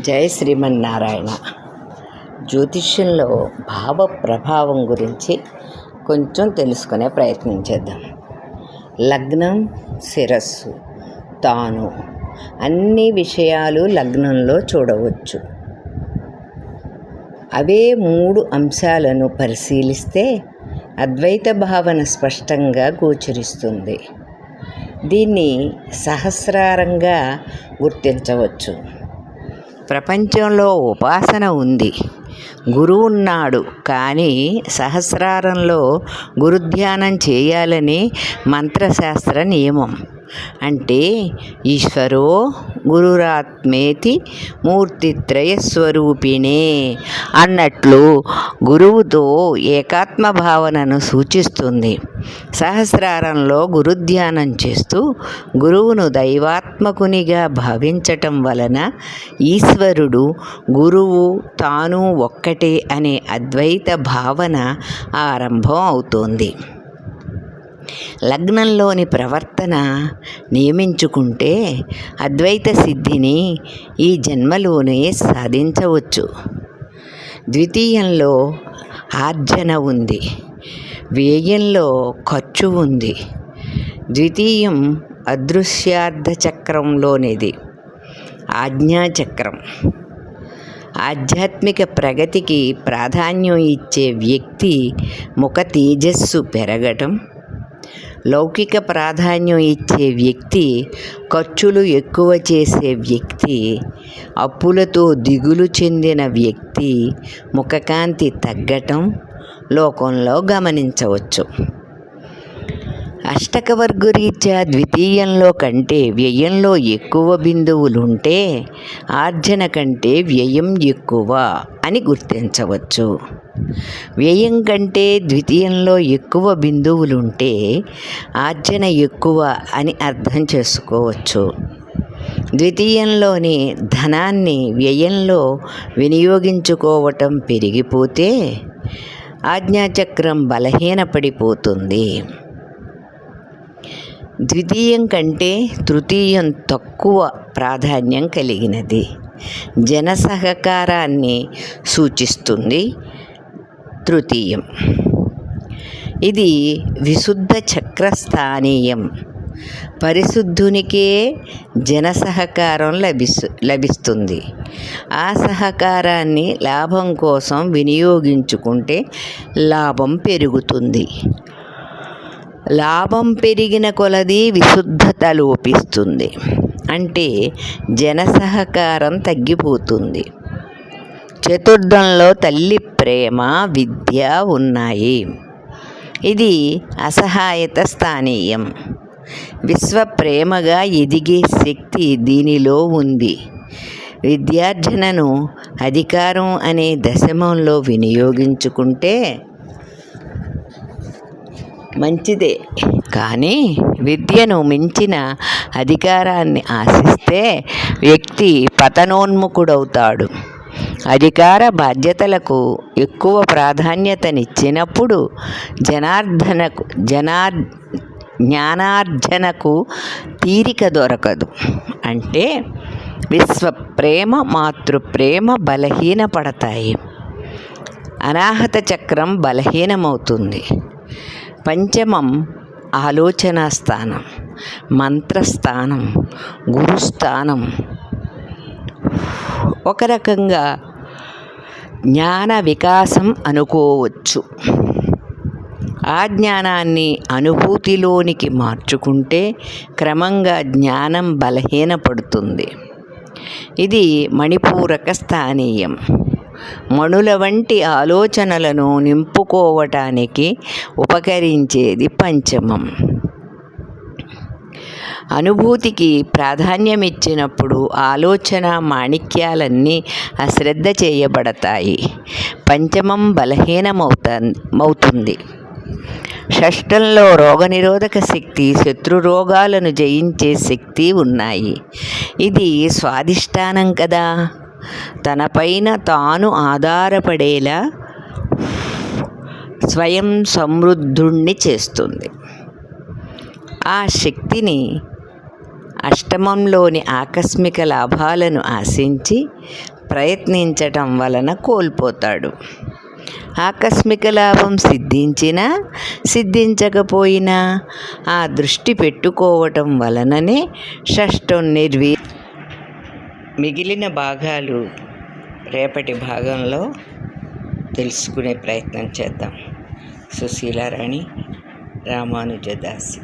జయ శ్రీమన్నారాయణ. జ్యోతిష్యంలో భావ ప్రభావం గురించి కొంచెం తెలుసుకునే ప్రయత్నం చేద్దాం. లగ్నం శిరస్సు తాను అన్ని విషయాలు లగ్నంలో చూడవచ్చు. అవే మూడు అంశాలను పరిశీలిస్తే అద్వైత భావన స్పష్టంగా గోచరిస్తుంది. దీన్ని సహస్రారంగా గుర్తించవచ్చు. ప్రపంచంలో ఉపాసన ఉంది. గురువు ఉన్నాడు. కానీ సహస్రారంలో గురుధ్యానం చేయాలని మంత్రశాస్త్ర నియమం. అంటే ఈశ్వరో గురురాత్మేతి మూర్తిత్రయ స్వరూపిణే అన్నట్లు గురువుతో ఏకాత్మ భావనను సూచిస్తుంది. సహస్రారంలో గురుధ్యానం చేస్తూ గురువును దైవాత్మకునిగా భావించటం వలన ఈశ్వరుడు గురువు తాను ఒక్కటే అనే అద్వైత భావన ఆరంభం అవుతోంది. లగ్నంలోని ప్రవర్తన నియమించుకుంటే అద్వైత సిద్ధిని ఈ జన్మలోనే సాధించవచ్చు. ద్వితీయంలో ఆర్జన ఉంది. వ్యయంలో ఖర్చు ఉంది. ద్వితీయం అదృశ్యార్థ చక్రంలోనిది. ఆజ్ఞాచక్రం ఆధ్యాత్మిక ప్రగతికి ప్రాధాన్యం ఇచ్చే వ్యక్తి ముఖ తేజస్సు పెరగటం లౌకిక ప్రాధాన్యం ఇచ్చే వ్యక్తి ఖర్చులు ఎక్కువ చేసే వ్యక్తి అప్పులతో దిగులు చెందిన వ్యక్తి ముఖకాంతి తగ్గటం లోకంలో గమనించవచ్చు. అష్టకవర్గరీత్యా ద్వితీయంలో కంటే వ్యయంలో ఎక్కువ బిందువులుంటే ఆర్జన కంటే వ్యయం ఎక్కువ అని గుర్తించవచ్చు. వ్యయం కంటే ద్వితీయంలో ఎక్కువ బిందువులుంటే ఆర్జన ఎక్కువ అని అర్థం చేసుకోవచ్చు. ద్వితీయంలోని ధనాన్ని వ్యయంలో వినియోగించుకోవటం పెరిగిపోతే ఆజ్ఞాచక్రం బలహీనపడిపోతుంది. ద్వితీయం కంటే తృతీయం తక్కువ ప్రాధాన్యం కలిగినది. జన సహకారాన్ని సూచిస్తుంది. తృతీయం. ఇది విశుద్ధ చక్రస్థానీయం. పరిశుద్ధునికే జన సహకారం లభిస్తు లభిస్తుంది. ఆ సహకారాన్ని లాభం కోసం వినియోగించుకుంటే లాభం పెరుగుతుంది. లాభం పెరిగిన కొలది విశుద్ధత లోపిస్తుంది. అంటే జన సహకారం తగ్గిపోతుంది. చతుర్థంలో తల్లి ప్రేమ విద్య ఉన్నాయి. ఇది అసహాయత స్థానీయం. విశ్వ ప్రేమగా ఎదిగే శక్తి దీనిలో ఉంది. విద్యార్జనను అధికారం అనే దశమంలో వినియోగించుకుంటే మంచిదే. కానీ విద్యను మించిన అధికారాన్ని ఆశిస్తే వ్యక్తి పతనోన్ముఖుడవుతాడు. అధికార బాధ్యతలకు ఎక్కువ ప్రాధాన్యతనిచ్చినప్పుడు జనార్దనకు జనార్ జ్ఞానార్జనకు తీరిక దొరకదు. అంటే విశ్వ ప్రేమ మాతృప్రేమ బలహీనపడతాయి. అనాహత చక్రం బలహీనమవుతుంది. పంచమం ఆలోచనా స్థానం మంత్రస్థానం గురుస్థానం. ఒక రకంగా జ్ఞాన వికాసం అనుకోవచ్చు. ఆ జ్ఞానాన్ని అనుభూతిలోనికి మార్చుకుంటే క్రమంగా జ్ఞానం బలహీనపడుతుంది. ఇది మణిపూరక స్థానీయం. మణుల వంటి ఆలోచనలను నింపుకోవటానికి ఉపకరించేది పంచమం. అనుభూతికి ప్రాధాన్యమిచ్చినప్పుడు ఆలోచన మాణిక్యాలన్నీ అశ్రద్ధ చేయబడతాయి. పంచమం బలహీనమవుతుంది షష్టంలో రోగనిరోధక శక్తి శత్రు రోగాలను జయించే శక్తి ఉన్నాయి. ఇది స్వాధిష్టానం కదా. తనపైన తాను ఆధారపడేలా స్వయం సమృద్ధుణ్ణి చేస్తుంది. ఆ శక్తిని అష్టమంలోని ఆకస్మిక లాభాలను ఆశించి ప్రయత్నించటం వలన కోల్పోతాడు. ఆకస్మిక లాభం సిద్ధించినా సిద్ధించకపోయినా ఆ దృష్టి పెట్టుకోవటం వలననే షష్టం నిర్వీ మిగిలిన భాగాలు రేపటి భాగంలో తెలుసుకునే ప్రయత్నం చేద్దాం. సుశీలారాణి రామానుజదాసి.